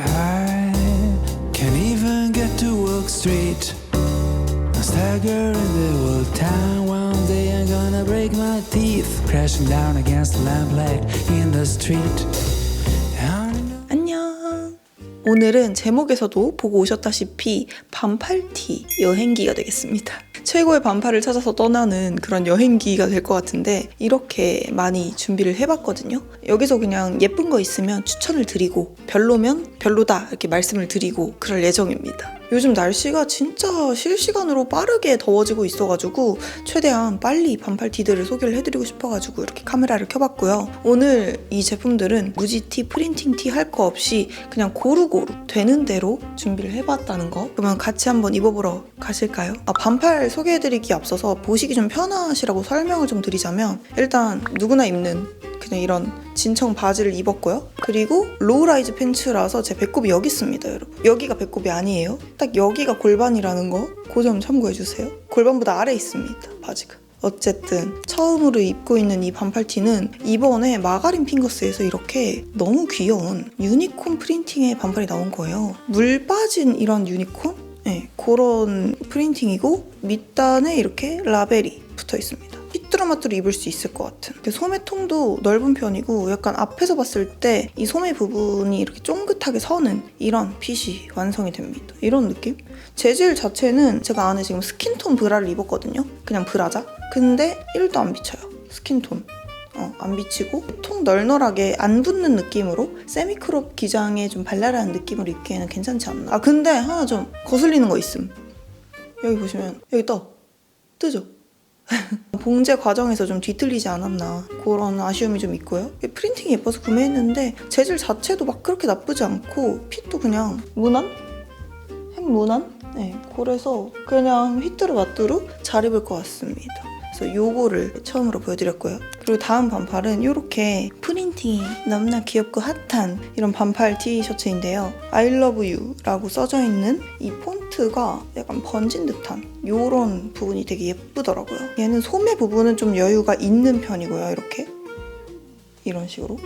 I can't even get to work straight. I stagger in the old town. One day I'm gonna break my teeth, crashing down against the lamplight in the street. 오늘은 제목에서도 보고 오셨다시피 반팔티 여행기가 되겠습니다. 최고의 반팔을 찾아서 떠나는 그런 여행기가 될 것 같은데 이렇게 많이 준비를 해봤거든요. 여기서 그냥 예쁜 거 있으면 추천을 드리고 별로면 별로다 이렇게 말씀을 드리고 그럴 예정입니다. 요즘 날씨가 진짜 실시간으로 빠르게 더워지고 있어가지고 최대한 빨리 반팔 티들을 소개를 해드리고 싶어가지고 이렇게 카메라를 켜봤고요. 오늘 이 제품들은 무지티, 프린팅티 할 거 없이 그냥 고루고루 되는 대로 준비를 해봤다는 거. 그러면 같이 한번 입어보러 가실까요? 아, 반팔 소개해드리기 앞서서 보시기 좀 편하시라고 설명을 좀 드리자면 일단 누구나 입는 그냥 이런 진청 바지를 입었고요. 그리고 로우라이즈 팬츠라서 제 배꼽이 여기 있습니다, 여러분. 여기가 배꼽이 아니에요. 딱 여기가 골반이라는 거, 그 점 참고해주세요. 골반보다 아래 있습니다, 바지가. 어쨌든 처음으로 입고 있는 이 반팔티는 이번에 마가린 핑거스에서 이렇게 너무 귀여운 유니콘 프린팅의 반팔이 나온 거예요. 물 빠진 이런 유니콘? 네, 그런 프린팅이고 밑단에 이렇게 라벨이 붙어 있습니다. 삐뚤어마뚤어 입을 수 있을 것 같은. 소매통도 넓은 편이고 약간 앞에서 봤을 때 이 소매 부분이 이렇게 쫑긋하게 서는 이런 핏이 완성이 됩니다. 이런 느낌? 재질 자체는 제가 안에 지금 스킨톤 브라를 입었거든요. 그냥 브라자. 근데 1도 안 비쳐요. 스킨톤. 어, 안 비치고 통 널널하게 안 붙는 느낌으로 세미크롭 기장에 좀 발랄한 느낌으로 입기에는 괜찮지 않나. 아 근데 하나 좀 거슬리는 거 있음. 여기 보시면 여기 떠 뜨죠. 봉제 과정에서 좀 뒤틀리지 않았나 그런 아쉬움이 좀 있고요. 프린팅이 예뻐서 구매했는데 재질 자체도 막 그렇게 나쁘지 않고 핏도 그냥 무난? 핵무난? 네, 그래서 그냥 휘뚜루 마뚜루 잘 입을 것 같습니다. 그래서 요거를 처음으로 보여드렸고요. 그리고 다음 반팔은 이렇게 프린팅이 너무나 귀엽고 핫한 이런 반팔 티셔츠인데요. I love you라고 써져 있는 이 폰 트가 약간 번진 듯한 요런 부분이 되게 예쁘더라고요. 얘는 소매 부분은 좀 여유가 있는 편이고요. 이렇게 이런 식으로.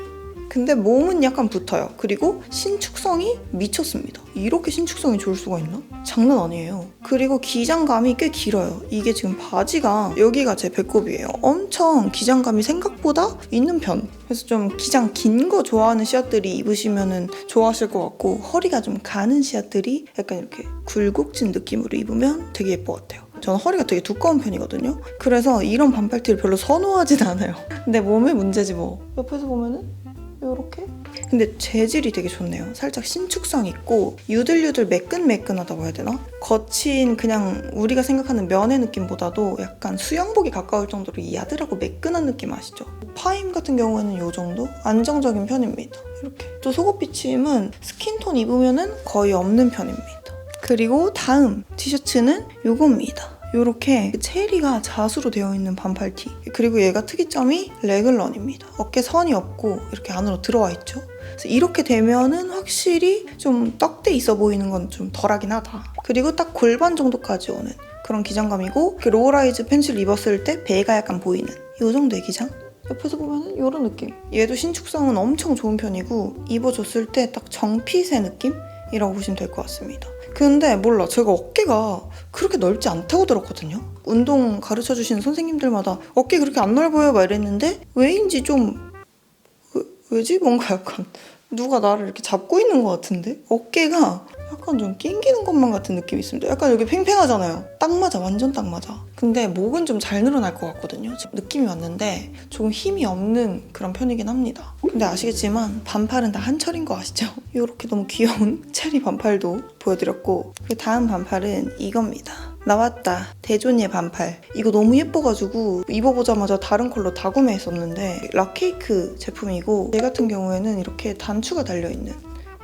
근데 몸은 약간 붙어요. 그리고 신축성이 미쳤습니다. 이렇게 신축성이 좋을 수가 있나? 장난 아니에요. 그리고 기장감이 꽤 길어요. 이게 지금 바지가 여기가 제 배꼽이에요. 엄청 기장감이 생각보다 있는 편. 그래서 좀 기장 긴 거 좋아하는 씨앗들이 입으시면 좋아하실 것 같고 허리가 좀 가는 씨앗들이 약간 이렇게 굴곡진 느낌으로 입으면 되게 것 같아요. 저는 허리가 되게 두꺼운 편이거든요. 그래서 이런 반팔티를 별로 선호하진 않아요. 근데 몸의 문제지 뭐. 옆에서 보면은 요렇게? 근데 재질이 되게 좋네요. 살짝 신축성 있고 유들유들 매끈매끈하다고 해야 되나? 거친 그냥 우리가 생각하는 면의 느낌보다도 약간 수영복에 가까울 정도로 이 야들하고 매끈한 느낌 아시죠? 파임 같은 경우에는 요 정도? 안정적인 편입니다. 이렇게. 또 속옷 비침은 스킨톤 입으면 은 거의 없는 편입니다. 그리고 다음 티셔츠는 요겁니다. 요렇게 체리가 자수로 되어 있는 반팔티. 그리고 얘가 특이점이 레글런입니다. 어깨 선이 없고 이렇게 안으로 들어와 있죠. 그래서 이렇게 되면은 확실히 좀 떡대 있어 보이는 건 좀 덜하긴 하다. 그리고 딱 골반 정도까지 오는 그런 기장감이고 이렇게 로우라이즈 팬츠를 입었을 때 배가 약간 보이는 이 정도의 기장. 옆에서 보면은 이런 느낌. 얘도 신축성은 엄청 좋은 편이고 입어줬을 때 딱 정핏의 느낌 이라고 보시면 될 것 같습니다 근데 몰라. 제가 어깨가 그렇게 넓지 않다고 들었거든요. 운동 가르쳐 주시는 선생님들마다 어깨 그렇게 안 넓어요? 막 이랬는데 왜인지 좀 왜, 왜지? 뭔가 약간 누가 나를 이렇게 잡고 있는 것 같은데? 어깨가 약간 좀 낑기는 것만 같은 느낌이 있습니다. 약간 여기 팽팽하잖아요. 딱 맞아. 완전 딱 맞아. 근데 목은 좀 잘 늘어날 것 같거든요. 느낌이 왔는데 조금 힘이 없는 그런 편이긴 합니다. 근데 아시겠지만 반팔은 다 한철인 거 아시죠? 이렇게 너무 귀여운 체리 반팔도 보여드렸고 그 다음 반팔은 이겁니다. 나왔다. 대존예 반팔. 이거 너무 예뻐가지고 입어보자마자 다른 컬러 다 구매했었는데 락케이크 제품이고 얘 같은 경우에는 이렇게 단추가 달려있는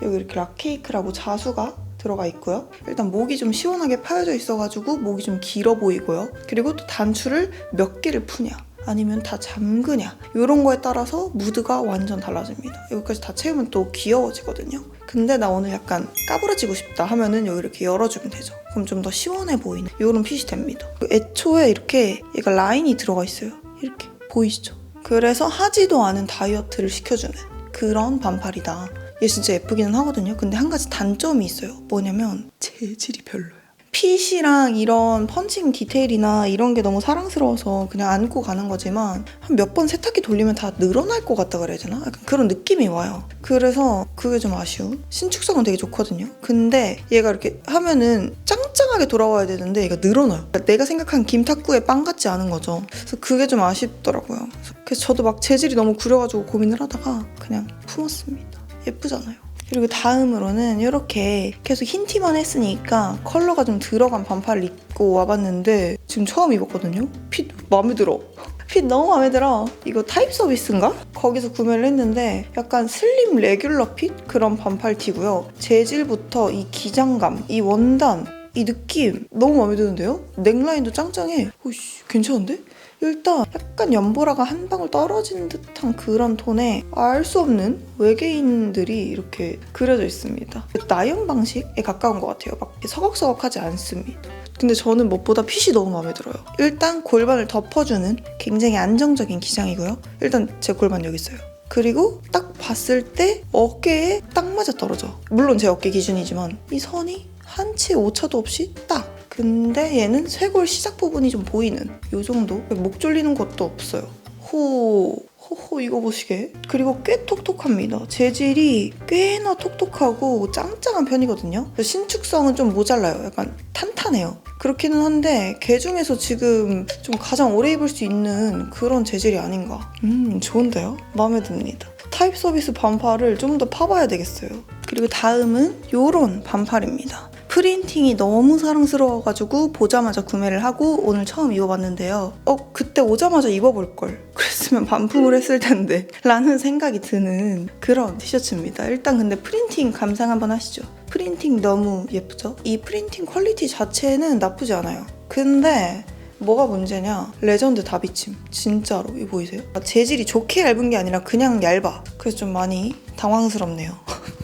여기 이렇게 락케이크라고 자수가 들어가 있고요. 일단 목이 좀 시원하게 파여져 있어가지고 목이 좀 길어 보이고요. 그리고 또 단추를 몇 개를 푸냐 아니면 다 잠그냐 이런 거에 따라서 무드가 완전 달라집니다. 여기까지 다 채우면 또 귀여워지거든요. 근데 나 오늘 약간 까부러지고 싶다 하면은 여기 이렇게 열어주면 되죠. 그럼 좀 더 시원해 보이는 이런 핏이 됩니다. 애초에 이렇게 얘가 라인이 들어가 있어요. 이렇게 보이시죠? 그래서 하지도 않은 다이어트를 시켜주는 그런 반팔이다. 얘 진짜 예쁘기는 하거든요. 근데 한 가지 단점이 있어요. 뭐냐면 재질이 별로예요. 핏이랑 이런 펀칭 디테일이나 이런 게 너무 사랑스러워서 그냥 안고 가는 거지만 한 몇 번 세탁기 돌리면 다 늘어날 것 같다 그래야 되나? 약간 그런 느낌이 와요. 그래서 그게 좀 아쉬운. 신축성은 되게 좋거든요. 근데 얘가 이렇게 하면은 짱짱하게 돌아와야 되는데 얘가 늘어나요. 내가 생각한 김탁구의 빵 같지 않은 거죠. 그래서 그게 좀 아쉽더라고요. 그래서 저도 막 재질이 너무 구려가지고 고민을 하다가 그냥 품었습니다. 예쁘잖아요. 그리고 다음으로는 이렇게 계속 흰 티만 했으니까 컬러가 좀 들어간 반팔을 입고 와봤는데 지금 처음 입었거든요. 핏 마음에 들어. 핏 너무 마음에 들어. 이거 타입 서비스인가? 거기서 구매를 했는데 약간 슬림 레귤러 핏 그런 반팔 티고요. 재질부터 이 기장감, 이 원단, 이 느낌 너무 마음에 드는데요? 넥라인도 짱짱해. 오씨 괜찮은데? 일단 약간 연보라가 한 방울 떨어진 듯한 그런 톤에 알 수 없는 외계인들이 이렇게 그려져 있습니다. 나연 방식에 가까운 것 같아요. 막 서걱서걱하지 않습니다. 근데 저는 무엇보다 핏이 너무 마음에 들어요. 일단 골반을 덮어주는 굉장히 안정적인 기장이고요. 일단 제 골반 여기 있어요. 그리고 딱 봤을 때 어깨에 딱 맞아 떨어져. 물론 제 어깨 기준이지만 이 선이 한치 오차도 없이 딱. 근데 얘는 쇄골 시작 부분이 좀 보이는 요 정도. 목 졸리는 것도 없어요. 호. 호호 이거 보시게. 그리고 꽤 톡톡합니다 재질이 꽤나 톡톡하고 짱짱한 편이거든요. 신축성은 좀 모자라요. 약간 탄탄해요. 그렇기는 한데 개 중에서 지금 좀 가장 오래 입을 수 있는 그런 재질이 아닌가. 음 좋은데요? 마음에 듭니다. 타입 서비스 반팔을 좀 더 파봐야 되겠어요. 그리고 다음은 요런 반팔입니다 프린팅이 너무 사랑스러워가지고 보자마자 구매를 하고 오늘 처음 입어봤는데요. 어, 그때 오자마자 입어볼걸. 그랬으면 반품을 했을 텐데. 라는 생각이 드는 그런 티셔츠입니다. 일단 근데 프린팅 감상 한번 하시죠. 프린팅 너무 예쁘죠? 이 프린팅 퀄리티 자체는 나쁘지 않아요. 근데 뭐가 문제냐? 레전드 다비침. 진짜로. 이거 보이세요? 아, 재질이 좋게 얇은 게 아니라 그냥 얇아. 그래서 좀 많이 당황스럽네요.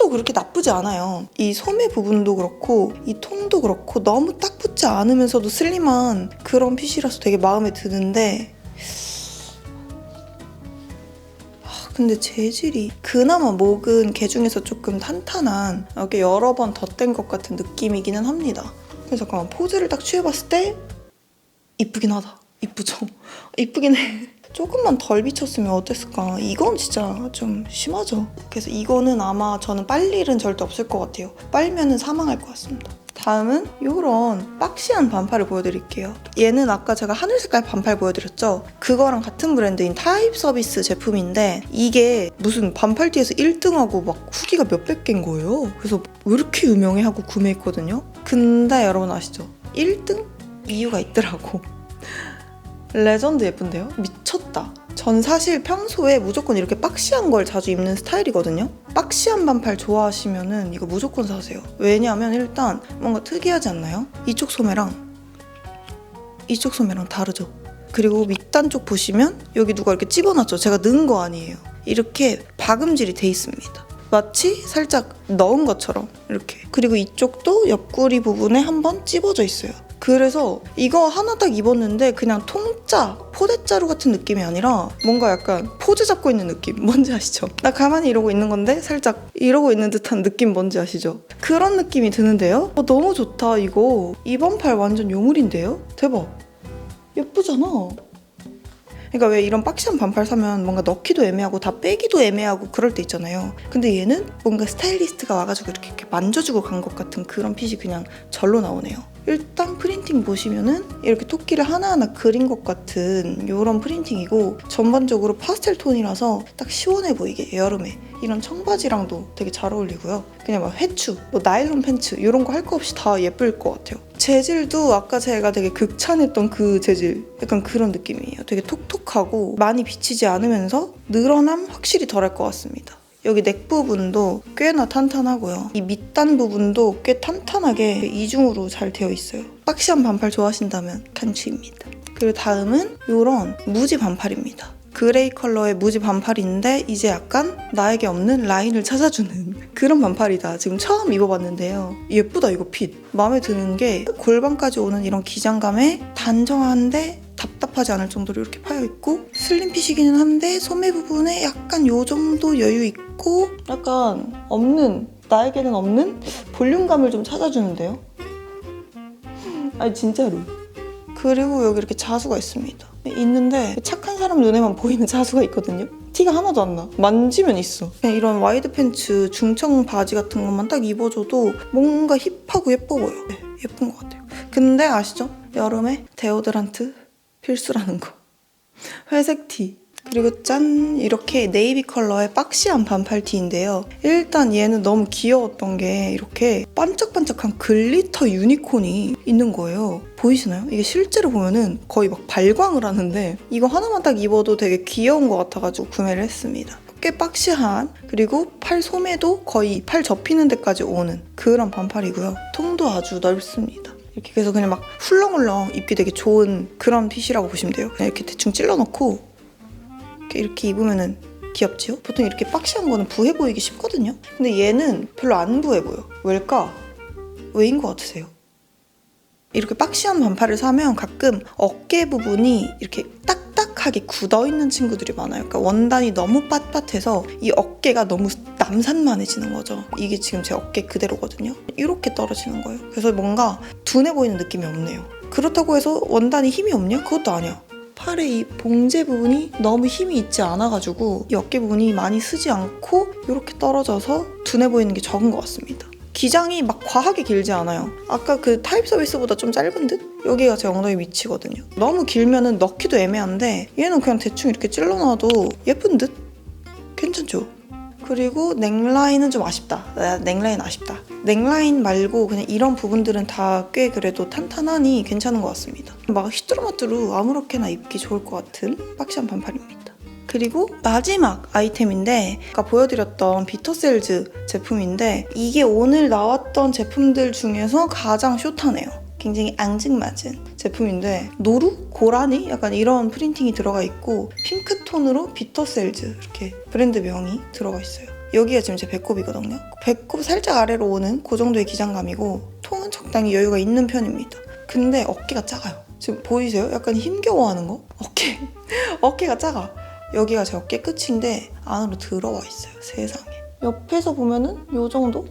핏도 그렇게 나쁘지 않아요. 이 소매 부분도 그렇고 이 통도 그렇고 너무 딱 붙지 않으면서도 슬림한 그런 핏이라서 되게 마음에 드는데 아, 근데 재질이 그나마 목은 개 중에서 조금 탄탄한 이렇게 여러 번 덧댄 것 같은 느낌이기는 합니다. 그래서 잠깐만 포즈를 딱 취해봤을 때 이쁘긴 하다. 이쁘죠? 이쁘긴 해. 조금만 덜 비쳤으면 어땠을까? 이건 진짜 좀 심하죠. 그래서 이거는 아마 저는 빨 일은 절대 없을 것 같아요. 빨면은 사망할 것 같습니다. 다음은 이런 박시한 반팔을 보여드릴게요. 얘는 아까 제가 하늘 색깔 반팔 보여드렸죠? 그거랑 같은 브랜드인 타입 서비스 제품인데 이게 무슨 반팔티에서 1등하고 막 후기가 몇백 개인 거예요. 그래서 왜 이렇게 유명해 하고 구매했거든요. 근데 여러분 아시죠? 1등 이유가 있더라고. 레전드 예쁜데요? 미쳤다. 전 사실 평소에 무조건 이렇게 박시한 걸 자주 입는 스타일이거든요. 박시한 반팔 좋아하시면은 이거 무조건 사세요. 왜냐하면 일단 뭔가 특이하지 않나요? 이쪽 소매랑 이쪽 소매랑 다르죠. 그리고 밑단 쪽 보시면 여기 누가 이렇게 찝어놨죠. 제가 넣은 거 아니에요. 이렇게 박음질이 돼 있습니다. 마치 살짝 넣은 것처럼 이렇게. 그리고 이쪽도 옆구리 부분에 한번 찝어져 있어요. 그래서 이거 하나 딱 입었는데 그냥 통짜 포대자루 같은 느낌이 아니라 뭔가 약간 포즈 잡고 있는 느낌 뭔지 아시죠? 나 가만히 이러고 있는 건데 살짝 이러고 있는 듯한 느낌 뭔지 아시죠? 그런 느낌이 드는데요? 어, 너무 좋다 이거 이번 팔 완전 요물인데요? 대박 예쁘잖아 그러니까 왜 이런 박시한 반팔 사면 뭔가 넣기도 애매하고 다 빼기도 애매하고 그럴 때 있잖아요. 근데 얘는 뭔가 스타일리스트가 와가지고 이렇게, 이렇게 만져주고 간 것 같은 그런 핏이 그냥 절로 나오네요. 일단 프린팅 보시면은 이렇게 토끼를 하나하나 그린 것 같은 이런 프린팅이고 전반적으로 파스텔 톤이라서 딱 시원해 보이게 여름에 이런 청바지랑도 되게 잘 어울리고요. 그냥 막 회추, 뭐 나일론 팬츠 이런 거 할 거 없이 다 예쁠 것 같아요. 재질도 아까 제가 되게 극찬했던 그 재질 약간 그런 느낌이에요. 되게 톡톡하고 많이 비치지 않으면서 늘어남 확실히 덜할 것 같습니다. 여기 넥 부분도 꽤나 탄탄하고요. 이 밑단 부분도 꽤 탄탄하게 이중으로 잘 되어 있어요. 박시한 반팔 좋아하신다면 간추입니다. 그리고 다음은 이런 무지 반팔입니다. 그레이 컬러의 무지 반팔인데 이제 약간 나에게 없는 라인을 찾아주는 그런 반팔이다. 지금 처음 입어봤는데요. 예쁘다 이거 핏. 마음에 드는 게 골반까지 오는 이런 기장감에 단정한데 답답하지 않을 정도로 이렇게 파여 있고 슬림 핏이기는 한데 소매 부분에 약간 요 정도 여유 있고 약간 없는 나에게는 없는 볼륨감을 좀 찾아주는데요. 아니 진짜로. 그리고 여기 이렇게 자수가 있습니다. 있는데 착한 사람 눈에만 보이는 자수가 있거든요. 티가 하나도 안 나. 만지면 있어. 그냥 이런 와이드 팬츠 중청 바지 같은 것만 딱 입어줘도 뭔가 힙하고 예뻐 보여. 네, 예쁜 것 같아요. 근데 아시죠? 여름에 데오드란트 필수라는 거. 회색 티. 그리고 짠 이렇게 네이비 컬러의 박시한 반팔 티인데요. 일단 얘는 너무 귀여웠던 게 이렇게 반짝반짝한 글리터 유니콘이 있는 거예요. 보이시나요? 이게 실제로 보면은 거의 막 발광을 하는데 이거 하나만 딱 입어도 되게 귀여운 것 같아가지고 구매를 했습니다. 꽤 박시한 그리고 팔 소매도 거의 팔 접히는 데까지 오는 그런 반팔이고요. 통도 아주 넓습니다. 이렇게 그래서 그냥 막 훌렁훌렁 입기 되게 좋은 그런 핏이라고 보시면 돼요. 그냥 이렇게 대충 찔러놓고 이렇게, 이렇게 입으면은 귀엽지요? 보통 이렇게 박시한 거는 부해 보이기 쉽거든요. 근데 얘는 별로 안 부해 보여. 왜일까? 왜인 것 같으세요? 이렇게 박시한 반팔을 사면 가끔 어깨 부분이 이렇게 딱 딱하게 굳어 있는 친구들이 많아요. 그러니까 원단이 너무 빳빳해서 이 어깨가 너무 남산만해지는 거죠. 이게 지금 제 어깨 그대로거든요. 이렇게 떨어지는 거예요. 그래서 뭔가 둔해 보이는 느낌이 없네요. 그렇다고 해서 원단이 힘이 없냐? 그것도 아니야. 팔의 이 봉제 부분이 너무 힘이 있지 않아가지고 이 어깨 부분이 많이 쓰지 않고 이렇게 떨어져서 둔해 보이는 게 적은 것 같습니다. 기장이 막 과하게 길지 않아요. 아까 그 타입 서비스보다 좀 짧은 듯? 여기가 제 엉덩이 위치거든요. 너무 길면은 넣기도 애매한데 얘는 그냥 대충 이렇게 찔러놔도 예쁜 듯? 괜찮죠? 그리고 넥라인은 좀 아쉽다. 아, 넥라인 아쉽다. 넥라인 말고 그냥 이런 부분들은 다 꽤 그래도 탄탄하니 괜찮은 것 같습니다. 막 휘뚜루마뚜루 아무렇게나 입기 좋을 것 같은 박시한 반팔입니다. 그리고 마지막 아이템인데 아까 보여드렸던 비터셀즈 제품인데 이게 오늘 나왔던 제품들 중에서 가장 숏하네요. 굉장히 앙증맞은 제품인데 노루? 고라니? 약간 이런 프린팅이 들어가 있고 핑크톤으로 비터셀즈 이렇게 브랜드명이 들어가 있어요. 여기가 지금 제 배꼽이거든요. 배꼽 살짝 아래로 오는 그 정도의 기장감이고 통은 적당히 여유가 있는 편입니다. 근데 어깨가 작아요. 지금 보이세요? 약간 힘겨워하는 거? 어깨 어깨가 작아. 여기가 제 어깨 끝인데 안으로 들어와 있어요. 세상에. 옆에서 보면은 요 정도?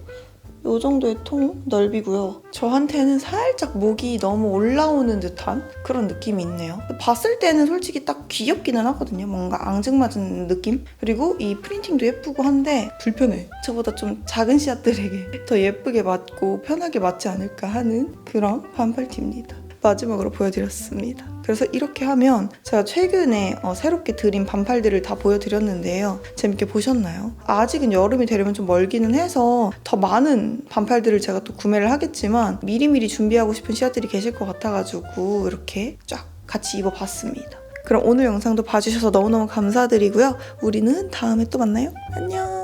요 정도의 통 넓이고요. 저한테는 살짝 목이 너무 올라오는 듯한 그런 느낌이 있네요. 봤을 때는 솔직히 딱 귀엽기는 하거든요. 뭔가 앙증맞은 느낌? 그리고 이 프린팅도 예쁘고 한데 불편해. 저보다 좀 작은 씨앗들에게 더 예쁘게 맞고 편하게 맞지 않을까 하는 그런 반팔티입니다. 마지막으로 보여드렸습니다. 그래서 이렇게 하면 제가 최근에 어, 새롭게 드린 반팔들을 다 보여드렸는데요. 재밌게 보셨나요? 아직은 여름이 되려면 좀 멀기는 해서 더 많은 반팔들을 제가 또 구매를 하겠지만 미리미리 준비하고 싶은 씨앗들이 계실 것 같아가지고 이렇게 쫙 같이 입어봤습니다. 그럼 오늘 영상도 봐주셔서 너무너무 감사드리고요. 우리는 다음에 또 만나요. 안녕!